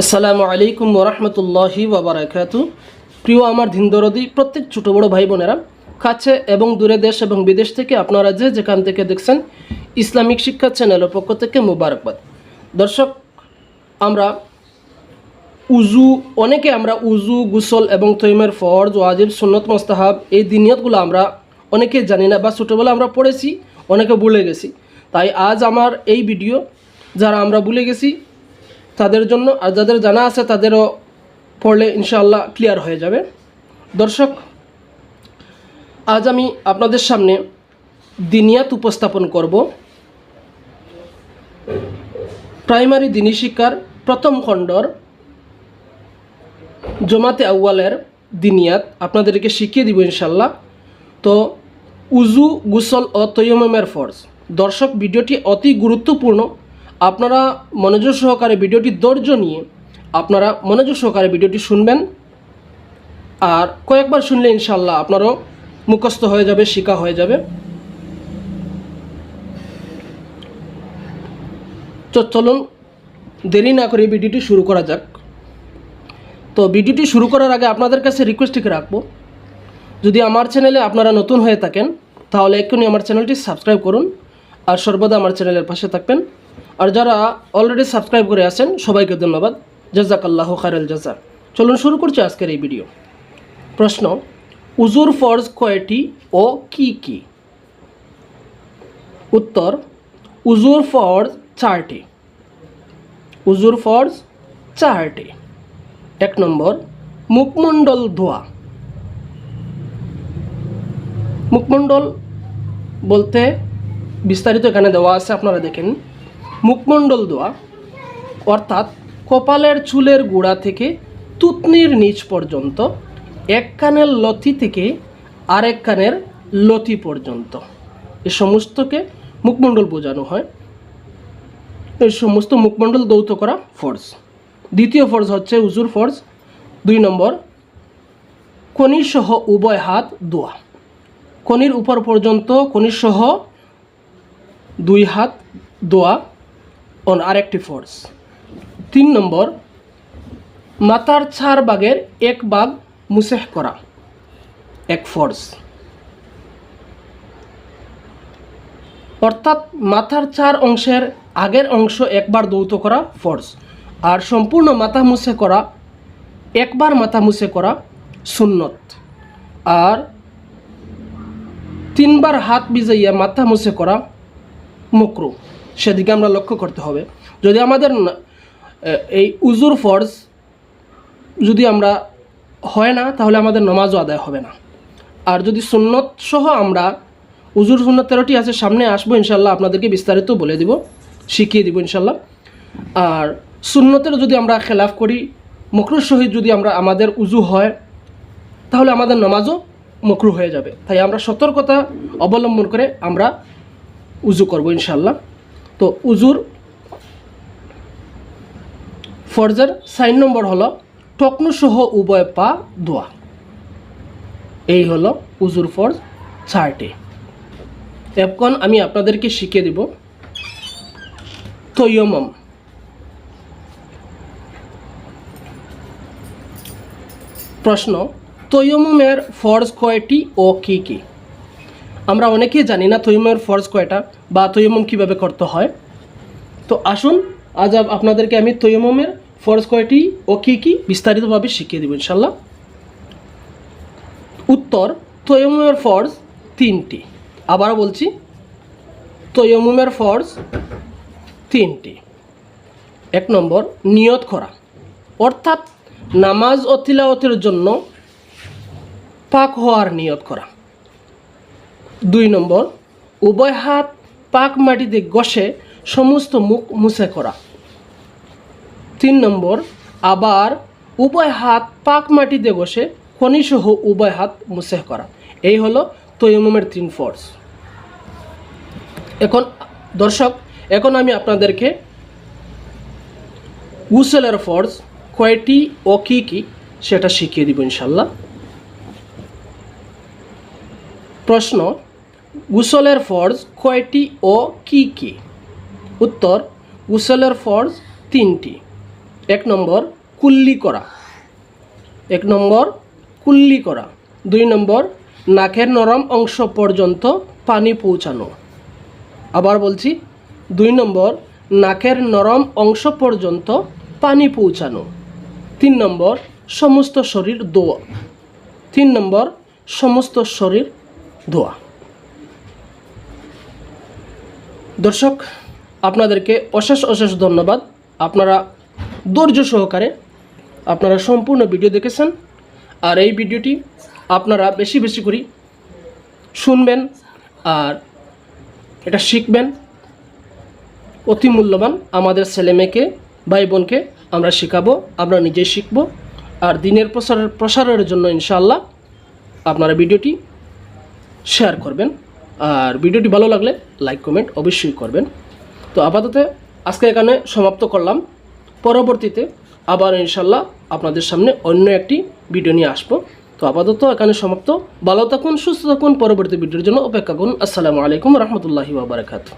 আসসালামু আলাইকুম ওরহমতুল্লাহি ওবরাকাতু। প্রিয় আমার দিনদরদি প্রত্যেক ছোটো বড়ো ভাই বোনেরা, কাছে এবং দূরে দেশ এবং বিদেশ থেকে আপনারা যে যেখান থেকে দেখছেন, ইসলামিক শিক্ষা চ্যানেলের পক্ষ থেকে মুবারকবাদ। দর্শক, আমরা উজু, অনেকে আমরা উজু, গুসল এবং তৈমের ফরজ, ওয়াজিব, সুন্নত, মোস্তাহাব এই দিনিয়তগুলো আমরা অনেকে জানি না বা ছোটোবেলা আমরা পড়েছি, অনেকে ভুলে গেছি। তাই আজ আমার এই ভিডিও, যারা আমরা ভুলে গেছি তাদের জন্য আর যাদের জানা আছে তাদেরও পড়লে ইনশাআল্লাহ ক্লিয়ার হয়ে যাবে। দর্শক, আজ আমি আপনাদের সামনে দিনিয়াত উপস্থাপন করব। প্রাইমারি দিনী শিক্ষার প্রথম খণ্ডর জমাতে আউয়ালের দিনিয়াত আপনাদেরকে শিখিয়ে দিব ইনশাল্লাহ তো উজু গুসল ও তৈয়মের ফরজ। দর্শক, ভিডিওটি অতি গুরুত্বপূর্ণ। আপনারা মনোযোগ সহকারে ভিডিওটি ধৈর্য নিয়ে আপনারা মনোযোগ সহকারে ভিডিওটি শুনবেন। আর কয়েকবার শুনলে ইনশাল্লাহ আপনারও মুখস্থ হয়ে যাবে, শিকা হয়ে যাবে। তো চলুন, দেরি না করে ভিডিওটি শুরু করা যাক। তো ভিডিওটি শুরু করার আগে আপনাদের কাছে রিকোয়েস্টটি রাখব, যদি আমার চ্যানেলে আপনারা নতুন হয়ে থাকেন, তাহলে এক্ষুনি আমার চ্যানেলটি সাবস্ক্রাইব করুন, আর সর্বদা আমার চ্যানেলের পাশে থাকবেন। আর যারা অলরেডি সাবস্ক্রাইব করে আছেন, সবাইকে ধন্যবাদ। জাজাকাল্লাহ খায়রাল জাজা চলুন শুরু করছি আজকের এই ভিডিও প্রশ্ন, উজুর ফরজ কয়টি ও কি কি? উত্তর, উজুর ফরজ চারটি। উজুর ফরজ চারটি। এক নম্বর, মুখমণ্ডল ধোয়া। মুখমণ্ডল বলতে বিস্তারিত এখানে দেওয়া আছে, আপনারা দেখেন। মুখমণ্ডল দোয়া, অর্থাৎ কপালের চুলের গোড়া থেকে তুতনির নিচ পর্যন্ত, এক কানের লতি থেকে আরেক কানের লতি পর্যন্ত। এ সমস্তকে মুখমণ্ডল বোঝানো হয়। এই সমস্ত মুখমণ্ডল দৌত করা ফর্জ। দ্বিতীয় ফর্জ হচ্ছে উজুর ফর্জ। দুই নম্বর কনিসহ উভয় হাত দোয়া। কনির উপর পর্যন্ত কনিসহ দুই হাত দোয়া অন আরেকটি ফর্জ তিন নম্বর, মাথার চার বাগের এক বাগ মুসেহ করা, এক ফর্জ অর্থাৎ মাথার চার অংশের আগের অংশ একবার দৌত করা ফর্জ আর সম্পূর্ণ মাথা মুছে করা, একবার মাথা মুছে করা সুন্নত। আর তিনবার হাত বিজাইয়া মাথা মুছে করা মকরু। সেদিকে আমরা লক্ষ্য করতে হবে। যদি আমাদের এই উজুর ফর্জ যদি আমরা হয় না, তাহলে আমাদের নমাজও আদায় হবে না। আর যদি সুন্নত সহ আমরা উজুর সুন্নত তেরোটি আছে, সামনে আসব ইনশাল্লাহ, আপনাদেরকে বিস্তারিত বলে দিব, শিখিয়ে দিব ইনশাল্লাহ। আর সুন্নতের যদি আমরা খেলাফ করি, মকরুর সহিত যদি আমরা, আমাদের উজু হয়, তাহলে আমাদের নামাজও মকরু হয়ে যাবে। তাই আমরা সতর্কতা অবলম্বন করে আমরা উজু করব ইনশাল্লাহ। তো উজুর ফরজের সাইন নম্বর হলো টকনু সহ উভয় পা দোয়া। এই হলো উজুর ফরজ চারটি। এখন আমি আপনাদেরকে শিখিয়ে দিব। তৈয়মম। প্রশ্ন তৈয়মের ফরজ কয়টি ও কী কী? আমরা অনেকেই জানি না তৈয়মের ফরজ কয়টা বা তৈয়মম কীভাবে করতে হয়। তো আসুন, আজ আপ- আপনাদেরকে আমি তৈয়মের ফরজ কয়টি ও কী কী বিস্তারিতভাবে শিখিয়ে দেব ইনশাল্লাহ। উত্তর তৈয়মের ফরজ তিনটি। আবারও বলছি তৈয়মের ফরজ তিনটি। এক নম্বর, নিয়ত করা। অর্থাৎ নামাজ ও তিলাওয়াতের জন্য পাক হওয়ার নিয়ত করা। দুই নম্বর, উভয় হাত পাক মাটিতে গসে, সমস্ত মুখ মুছে করা। তিন নম্বর, আবার উভয় হাত পাক মাটিতে বসে খনিসহ উভয় হাত মুছে করা। এই হলো তৈয়মের তিন ফোর্স এখন, দর্শক, এখন আমি আপনাদেরকে গুসলের ফর্জ কয়টি ও কী কী সেটা শিখিয়ে দিব ইনশাল্লাহ। প্রশ্ন গুসলের ফর্জ কয়টি ও কি কি? উত্তর, গুসলের ফর্জ তিনটি। এক নম্বর, কুল্লি করা। এক নম্বর, কুল্লি করা। দুই নম্বর, নাকের নরম অংশ পর্যন্ত পানি পৌঁছানো। আবার বলছি, দুই নম্বর, নাকের নরম অংশ পর্যন্ত পানি পৌঁছানো। তিন নম্বর, সমস্ত শরীর দোয়া। তিন নম্বর, সমস্ত শরীর ধোয়া দর্শক, আপনাদেরকে অশেষ অশেষ ধন্যবাদ। আপনারা ধৈর্য সহকারে আপনারা সম্পূর্ণ ভিডিও দেখেছেন আর এই ভিডিওটি আপনারা বেশি বেশি করে শুনবেন আর এটা শিখবেন। অতি মূল্যবান আমাদের ছেলে মেয়েকে, ভাই বোনকে আমরা শেখাবো, আমরা নিজেই শিখব আর দিনের প্রসারের প্রসারের জন্য ইনশাআল্লাহ আপনারা ভিডিওটি শেয়ার করবেন। আর ভিডিওটি ভালো লাগলে লাইক, কমেন্ট অবশ্যই করবেন। তো আপাতত আজকে এখানে সমাপ্ত করলাম। পরবর্তীতে আবার ইনশাল্লাহ আপনাদের সামনে অন্য একটি ভিডিও নিয়ে আসব। তো আপাতত এখানে সমাপ্ত। ভালো থাকুন, সুস্থ থাকুন। পরবর্তী ভিডিওর জন্য অপেক্ষা করুন। আসসালামু আলাইকুম রহমতুল্লাহি বারাকাতু